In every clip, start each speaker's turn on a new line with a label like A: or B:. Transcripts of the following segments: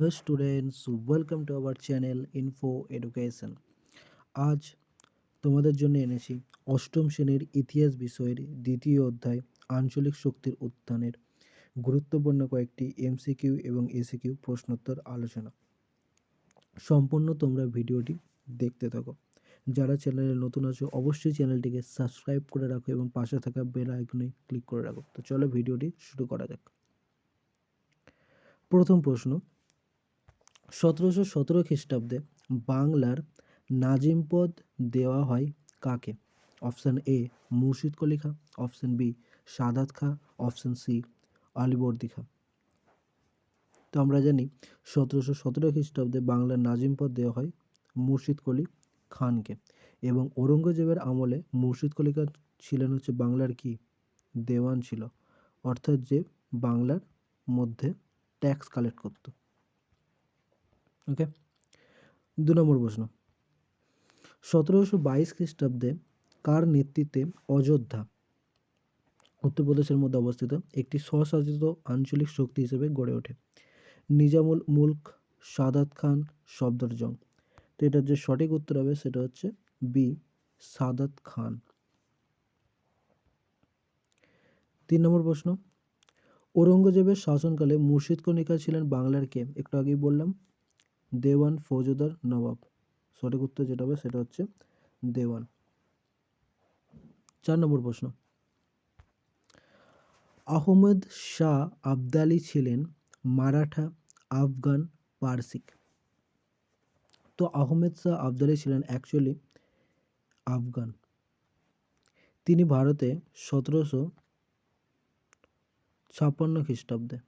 A: Hello students, welcome to our channel Info Education. আজ তোমাদের জন্য এনেছি অষ্টম শ্রেণির ইতিহাস বিষয়ের দ্বিতীয় অধ্যায় আঞ্চলিক শক্তির উত্থানের গুরুত্বপূর্ণ কয়েকটি এমসিকিউ এবং এসিকিউ প্রশ্নোত্তর আলোচনা। সম্পূর্ণ তোমরা ভিডিওটি দেখতে থাকো। যারা চ্যানেলে নতুন আছো অবশ্যই চ্যানেলটিকে সাবস্ক্রাইব করে রাখো এবং পাশে থাকা বেল আইকনে ক্লিক করে রাখো। তো চলো ভিডিওটি শুরু করা যাক। প্রথম প্রশ্ন সতেরোশো সতেরো খ্রিস্টাব্দে বাংলার নাজিম পদ দেওয়া হয় কাকে? অপশান এ, মুর্শিদ কলি খা অপশান বি, সাদাত খা, অপশান সি আলিবর্দি খা তো আমরা জানি সতেরোশো সতেরো খ্রিস্টাব্দে বাংলার নাজিম পদ দেওয়া হয় মুর্শিদ কলি খানকে এবং ঔরঙ্গজেবের আমলে মুর্শিদ কলি ছিলেন হচ্ছে বাংলার কি? দেওয়ান ছিল। অর্থাৎ যে বাংলার মধ্যে ট্যাক্স কালেক্ট করতো। ওকে? দু নম্বর প্রশ্ন। সতেরোশো বাইশ খ্রিস্টাব্দে কার নেতৃত্বে অযোধ্যা উত্তরপ্রদেশের মধ্যে অবস্থিত একটি স্বশাসিত আঞ্চলিক শক্তি হিসেবে গড়ে ওঠে? নিজামুল মুলক, সাদাত খান সফদরজং তো এটার যে সঠিক উত্তর হবে সেটা হচ্ছে বি, সাদাত খান। তিন নম্বর প্রশ্ন। ঔরঙ্গজেবের শাসনকালে মুর্শিদ কনিকা ছিলেন বাংলার কে? একটু আগেই বললাম দেওয়ান ফৌজদার নবাব। সঠিক উত্তর যেটা হবে সেটা হচ্ছে দেওয়ান। চার নম্বর প্রশ্ন। আহমেদ শাহ আবদালি ছিলেন মারাঠা, আফগান, পার্সিক। তো আহমেদ শাহ আবদালি ছিলেন অ্যাকচুয়ালি আফগান। তিনি ভারতে সতেরোশো ছাপ্পান্ন খ্রিস্টাব্দে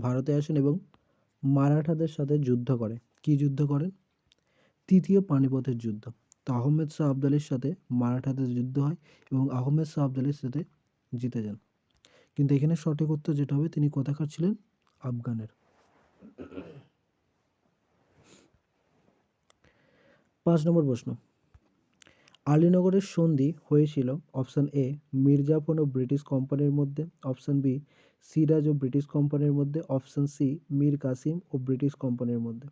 A: ভারতে আসেন এবং মারাঠাদের সাথে যুদ্ধ করে। কি যুদ্ধ করেন? তৃতীয় পানিপথের যুদ্ধ। তো আহমেদ শাহ আবদালের সাথে মারাঠাদের যুদ্ধ হয় এবং আহমেদ শাহ আবদালের সাথে জিতে যান। কিন্তু এখানে সঠিক উত্তর যেটা হবে, তিনি কোথাকার ছিলেন? আফগানের। পাঁচ নম্বর প্রশ্ন। আলীনগরের সন্ধি হয়েছিল অপশান এ মির্জাফর ও ব্রিটিশ কোম্পানির মধ্যে, অপশান বি, সিরাজ ও ব্রিটিশ কোম্পানির মধ্যে, অপশান সি, মীর কাসিম ও ব্রিটিশ কোম্পানির মধ্যে।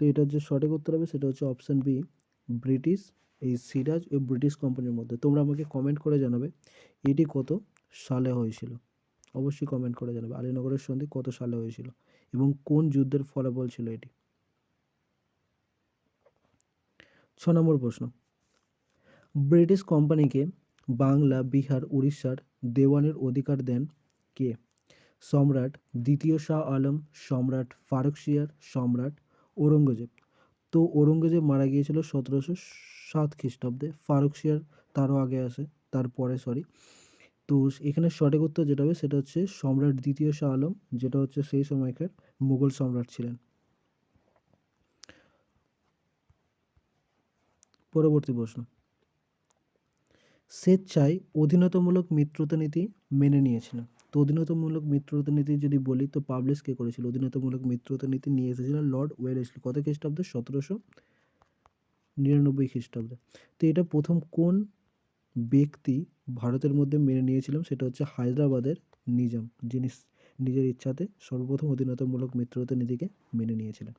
A: তো এটার যে সঠিক উত্তর হবে সেটা হচ্ছে অপশান বি, ব্রিটিশ, এই সিরাজ ও ব্রিটিশ কোম্পানির মধ্যে। তোমরা আমাকে কমেন্ট করে জানাবে, এটি কত সালে হয়েছিল? অবশ্যই কমেন্ট করে জানাবে, আলীনগরের সন্ধি কত সালে হয়েছিল এবং কোন যুদ্ধের ফলাফল ছিল এটি? ছ নম্বর প্রশ্ন ব্রিটিশ কোম্পানিকে বাংলা, বিহার, উড়িষ্যার দেওয়ানের অধিকার দেন কে? সম্রাট দ্বিতীয় শাহ আলম, সম্রাট ফারুকশিয়ার সম্রাট ঔরঙ্গজেব। তো ঔরঙ্গজেব মারা গিয়েছিল সতেরোশো সাত খ্রিস্টাব্দে। ফারুকশিয়ার তারও আগে আসে তারপরে সরি তো এখানে সঠিক উত্তর যেটা হবে সেটা হচ্ছে সম্রাট দ্বিতীয় শাহ আলম, যেটা হচ্ছে সেই সময়কার মুঘল সম্রাট ছিলেন। পরবর্তী প্রশ্ন। স্বেচ্ছায় অধীনতামূলক মিত্রতা নীতি মেনে নিয়েছিলেন। তো অধীনতামূলক মিত্রতা নীতি যদি বলি, তো পাবলিশ কে করেছিল? অধীনতামূলক মিত্রতা নীতি নিয়ে এসেছিলেন লর্ড ওয়েলেসলি কত খ্রিস্টাব্দে? সতেরোশো নিরানব্বই খ্রিস্টাব্দে। তো এটা প্রথম কোন ব্যক্তি ভারতের মধ্যে মেনে নিয়েছিলাম সেটা হচ্ছে হায়দ্রাবাদের নিজাম, যিনি নিজের ইচ্ছাতে সর্বপ্রথম অধীনতামূলক মিত্রতা নীতিকে মেনে নিয়েছিলেন।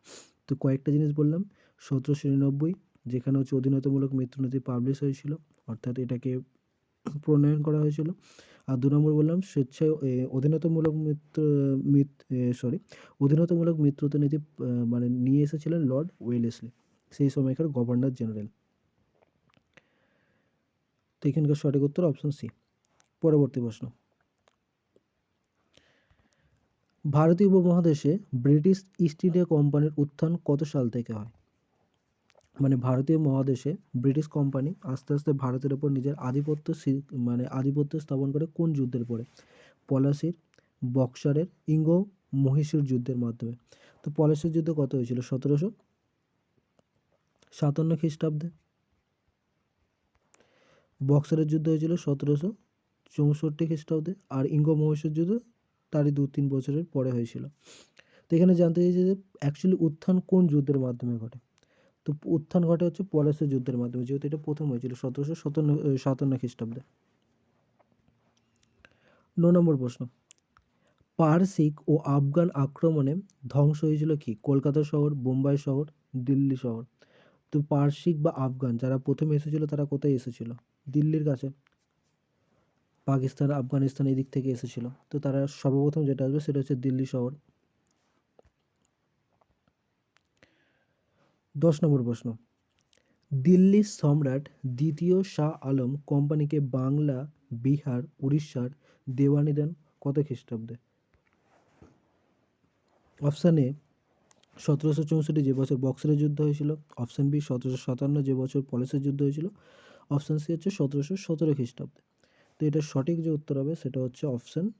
A: তো কয়েকটা জিনিস বললাম। সতেরোশো নিরানব্বই যেখানে হচ্ছে অধীনতামূলক মিত্রনীতি পাবলিশ হয়েছিল, অর্থাৎ এটাকে প্রণয়ন করা হয়েছিল। আর দু নম্বর বললাম, স্বেচ্ছায় অধীনতামূলক মিত্র সরি অধীনতামূলক মিত্রতা নীতি মানে নিয়ে এসেছিলেন লর্ড ওয়েলেসলি সেই সময়কার গভর্নর জেনারেল তো এখানকার সঠিক উত্তর অপশন সি পরবর্তী প্রশ্ন। ভারতীয় উপমহাদেশে ব্রিটিশ ইস্ট ইন্ডিয়া কোম্পানির উত্থান কত সাল থেকে হয়? মানে ভারতীয় মহাদেশে ব্রিটিশ কোম্পানি আস্তে আস্তে ভারতের ওপর নিজের আধিপত্য মানে আধিপত্য স্থাপন করে কোন যুদ্ধের পরে? পলাশির বক্সারের ইঙ্গ মহিষুর যুদ্ধের মাধ্যমে। তো পলাশির যুদ্ধ কত হয়েছিল? সতেরোশো সাতান্ন খ্রিস্টাব্দে। বক্সারের যুদ্ধ হয়েছিল সতেরোশো চৌষট্টি খ্রিস্টাব্দে আর ইঙ্গ মহিষুর যুদ্ধ তারই দু তিন বছরের পরে হয়েছিল। তো এখানে জানতে চাইছে যে অ্যাকচুয়ালি উত্থান কোন যুদ্ধের মাধ্যমে ঘটে? তো উত্থান ঘটে হচ্ছে পলাশী যুদ্ধের মাধ্যমে, যেহেতু এটা প্রথম হয়েছিল সতেরোশো সতান্ন সাতান্ন খ্রিস্টাব্দে। ন নম্বর প্রশ্ন। পারসিক ও আফগান আক্রমণে ধ্বংস হয়েছিল কি? কলকাতা শহর, বোম্বাই শহর, দিল্লি শহর। তো পারসিক বা আফগান যারা প্রথমে এসেছিল, তারা কোথায় এসেছিল? দিল্লির কাছে। পাকিস্তান, আফগানিস্তান এই দিক থেকে এসেছিল। তো তারা সর্বপ্রথম যেটা আসবে, সেটা হচ্ছে দিল্লি শহর। দশ নম্বর প্রশ্ন। দিল্লির সম্রাট দ্বিতীয় শাহ আলম কোম্পানিকে বাংলা, বিহার, উড়িষ্যার দেওয়ানি দেন কত খ্রিস্টাব্দে? অপশান এ, সতেরোশো চৌষট্টি যে বছর বক্সারের যুদ্ধ হয়েছিল। অপশান বি, সতেরোশো সাতান্ন যে বছর পলাশের যুদ্ধ হয়েছিল। অপশান সি হচ্ছে সতেরোশো সতেরো খ্রিস্টাব্দে। তো এটা সঠিক যে উত্তর হবে সেটা হচ্ছে অপশান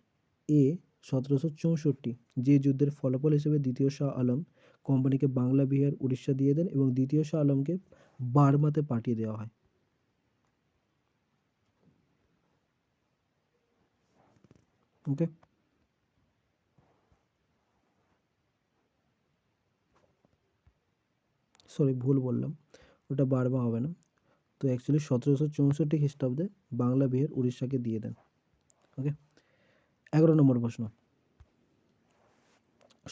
A: এ, সতেরোশো চৌষট্টি। যে যুদ্ধের ফলাফল হিসেবে দ্বিতীয় শাহ আলম কোম্পানিকে বাংলা, বিহার, উড়িষ্যা দিয়ে দেন এবং দ্বিতীয় শাহ আলমকে বার্মাতে পাঠিয়ে দেওয়া হয়। ওকে। সরি ভুল বললাম। ওটা বার্মা হবে না। তো অ্যাকচুয়ালি সতেরোশো চৌষট্টি খ্রিস্টাব্দে বাংলা, বিহার, উড়িষ্যাকে দিয়ে দেন। ওকে? এগারো নম্বর প্রশ্ন।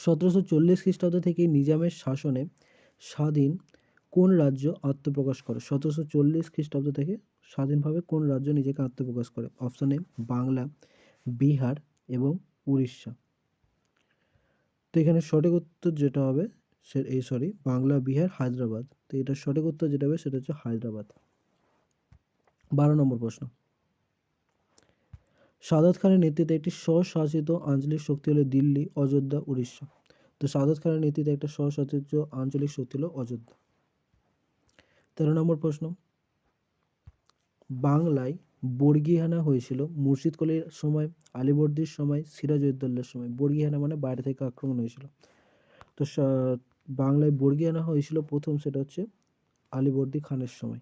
A: সতেরোশো চল্লিশ খ্রিস্টাব্দ থেকে নিজামের শাসনে স্বাধীন কোন রাজ্য আত্মপ্রকাশ করে? সতেরোশো চল্লিশ খ্রিস্টাব্দ থেকে স্বাধীনভাবে কোন রাজ্য নিজেকে আত্মপ্রকাশ করে? অপশান এ বাংলা, বিহার এবং উড়িষ্যা। তো এখানে সঠিক উত্তর যেটা হবে, সে এই সরি বাংলা, বিহার, হায়দ্রাবাদ। তো এটার সঠিক উত্তর যেটা হবে, সেটা হচ্ছে হায়দ্রাবাদ। বারো নম্বর প্রশ্ন। সাদাত খানের নেতৃত্বে একটি স্বশাসিত আঞ্চলিক শক্তি হলো দিল্লি, অযোধ্যা, উড়িষ্যা। তো সাদাত খানের নেতৃত্বে একটা স্বশাসিত আঞ্চলিক শক্তি হলো অযোধ্যা। তেরো নম্বর প্রশ্ন। বাংলায় বর্গিহানা হয়েছিল মুর্শিদ কলির সময়, আলিবর্দির সময়, সিরাজউদ্দৌলার সময়। বর্গিহানা মানে বাইরে থেকে আক্রমণ হয়েছিল। তো বাংলায় বর্গিহানা হয়েছিল প্রথম সেটা হচ্ছে আলিবর্দি খানের সময়।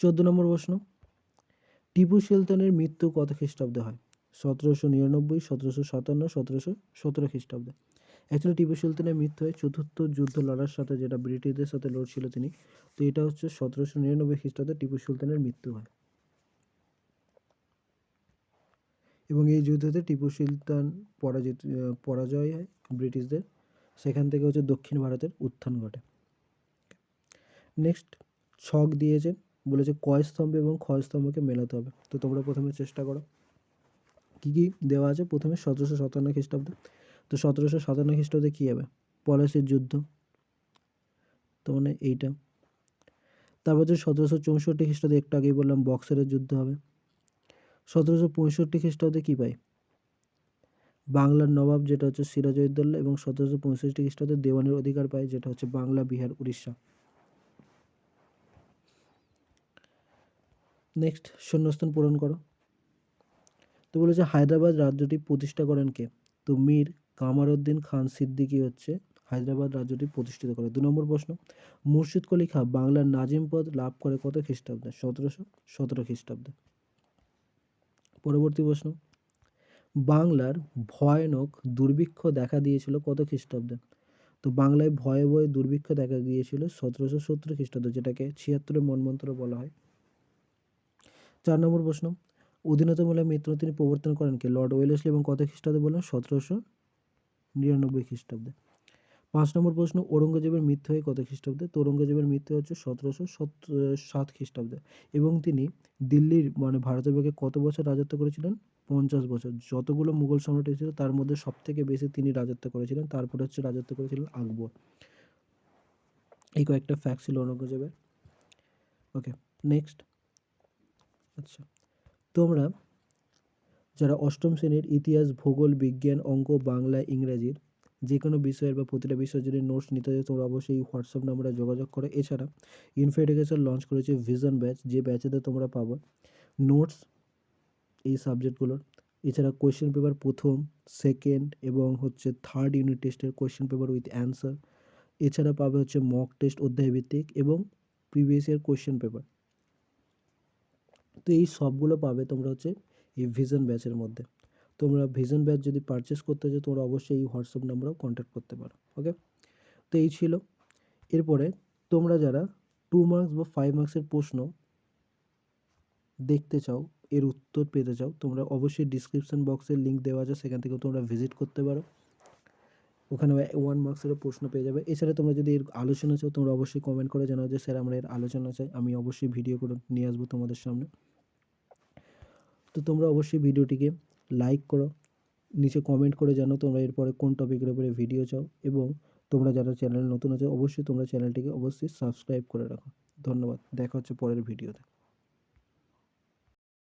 A: চোদ্দ নম্বর প্রশ্ন। টিপু সুলতানের মৃত্যু কত খ্রিস্টাব্দে হয়? সতেরোশো নিরানব্বই, সতেরোশো সাতান্ন, সতেরোশো সতেরো খ্রিস্টাব্দে। অ্যাকচুয়ালি টিপু সুলতানের মৃত্যু হয় চতুর্থ যুদ্ধ লড়ার সাথে, যেটা ব্রিটিশদের সাথে লড়ছিল তিনি। তো এটা হচ্ছে সতেরোশো নিরানব্বই খ্রিস্টাব্দে টিপু সুলতানের মৃত্যু হয়। এবং এই যুদ্ধতে টিপু সুলতান পরাজিত, পরাজয় হয় ব্রিটিশদের। সেখান থেকে হচ্ছে দক্ষিণ ভারতের উত্থান ঘটে। নেক্সট ছক দিয়েছে বলেছে কয় স্তম্ভ এবং ক্ষয় স্তম্ভকে মেলাতে হবে। তো তোমরা প্রথমে চেষ্টা করো। কী কী দেওয়া আছে? প্রথমে সতেরোশো সাতান্ন খ্রিস্টাব্দে। তো সতেরোশো সাতান্ন খ্রিস্টাব্দে কী হবে? পলাশির যুদ্ধ। তো মানে এইটা। তারপর হচ্ছে সতেরোশো চৌষট্টি খ্রিস্টাব্দে একটু আগেই বললাম বক্সারের যুদ্ধ হবে। সতেরোশো পঁয়ষট্টি খ্রিস্টাব্দে কী পাই বাংলার নবাব যেটা হচ্ছে সিরাজউদ্দৌলা এবং সতেরোশো পঁয়ষট্টি খ্রিস্টাব্দে দেওয়ানির অধিকার পায়, যেটা হচ্ছে বাংলা, বিহার, উড়িষ্যা। নেক্সট শূন্যস্থান পূরণ করো। তো বলেছে, হায়দ্রাবাদ রাজ্যটি প্রতিষ্ঠা করেন কে? তো মীর কামারউদ্দিন খান সিদ্দিকী হচ্ছে হায়দ্রাবাদ রাজ্যটি প্রতিষ্ঠিত করে। দু নম্বর প্রশ্ন, মুর্শিদ কলি খাঁ বাংলার নাজিম পদ লাভ করে কত খ্রিস্টাব্দে? সতেরোশো সতেরো খ্রিস্টাব্দে। পরবর্তী প্রশ্ন, বাংলার ভয়ানক দুর্ভিক্ষ দেখা দিয়েছিল কত খ্রিস্টাব্দে? তো বাংলায় ভয়ে ভয়ে দুর্ভিক্ষ দেখা দিয়েছিল সতেরোশো সত্তর খ্রিস্টাব্দে, যেটাকে ছিয়াত্তরের মনমন্ত্র বলা হয়। চার নম্বর প্রশ্ন, অধীনতামূলক মিত্র তিনি প্রবর্তন করেন কে? লর্ড ওয়েলেসলি এবং কত খ্রিস্টাব্দে বললাম সতেরোশো নিরানব্বই খ্রিস্টাব্দে। পাঁচ নম্বর প্রশ্ন, ঔরঙ্গজেবের মৃত্যু হয় কত খ্রিস্টাব্দে? তো ঔরঙ্গজেবের মৃত্যু হচ্ছে সতেরোশো সাত খ্রিস্টাব্দে এবং তিনি দিল্লির মানে ভারতের বুকে কত বছর রাজত্ব করেছিলেন? পঞ্চাশ বছর। যতগুলো মুঘল সম্রাট ছিল তার মধ্যে সব থেকে বেশি তিনি রাজত্ব করেছিলেন। তারপরে হচ্ছে রাজত্ব করেছিলেন আকবর। এই কয়েকটা ফ্যাক্ট ছিল ঔরঙ্গজেবের। ওকে নেক্সট আচ্ছা তোমরা যারা অষ্টম শ্রেণির ইতিহাস, ভূগোল, বিজ্ঞান, অঙ্ক, বাংলা ইংরেজির যে কোনো বিষয়ের বা প্রতিটা বিষয়ের যদি নোটস নিতে চাও, তোমরা অবশ্যই হোয়াটসঅ্যাপ নাম্বারে যোগাযোগ করো। এছাড়া ইনফো এডুকেশন লঞ্চ করেছে ভিশন ব্যাচ যে ব্যাচেতে তোমরা পাবো নোটস এই সাবজেক্টগুলোর এছাড়া কোয়েশ্চেন পেপার প্রথম সেকেন্ড এবং হচ্ছে থার্ড ইউনিট টেস্টের কোয়েশ্চেন পেপার উইথ অ্যান্সার এছাড়া পাবে হচ্ছে মক টেস্ট অধ্যায়ভিত্তিক এবং প্রিভিয়াস ইয়ার কোয়েশ্চেন পেপার তো এই সবগুলো পাবে তোমরা হচ্ছে এই ভিশন ব্যাচের মধ্যে। তোমরা ভিশন ব্যাচ যদি পারচেস করতে চাও, তোমরা অবশ্যই এই হোয়াটসঅ্যাপ নাম্বারেও কন্ট্যাক্ট করতে পারো ওকে তো এই ছিল। এরপরে তোমরা যারা টু মার্কস বা ফাইভ মার্কসের প্রশ্ন দেখতে চাও, এর উত্তর পেতে চাও, তোমরা অবশ্যই ডিসক্রিপশন বক্সের লিঙ্ক দেওয়া আছে, সেখান থেকে তোমরা ভিজিট করতে পারো। ওখানে ওয়ান মার্কসেরও প্রশ্ন পেয়ে যাবে। এছাড়া তোমরা যদি এর আলোচনা চাও, তোমরা অবশ্যই কমেন্ট করে জানাও যে, স্যার, আমরা এর আলোচনা চাই। আমি অবশ্যই ভিডিও করে নিয়ে আসব তোমাদের সামনে। তো তোমরা অবশ্যই ভিডিওটিকে লাইক করো, নিচে কমেন্ট করে জানো তোমরা এরপরে কোন টপিকের উপরে ভিডিও চাও এবং তোমরা যারা চ্যানেল নতুন আছো, অবশ্যই তোমরা চ্যানেলটিকে অবশ্যই সাবস্ক্রাইব করে রাখো। ধন্যবাদ। দেখা হচ্ছে পরের ভিডিওতে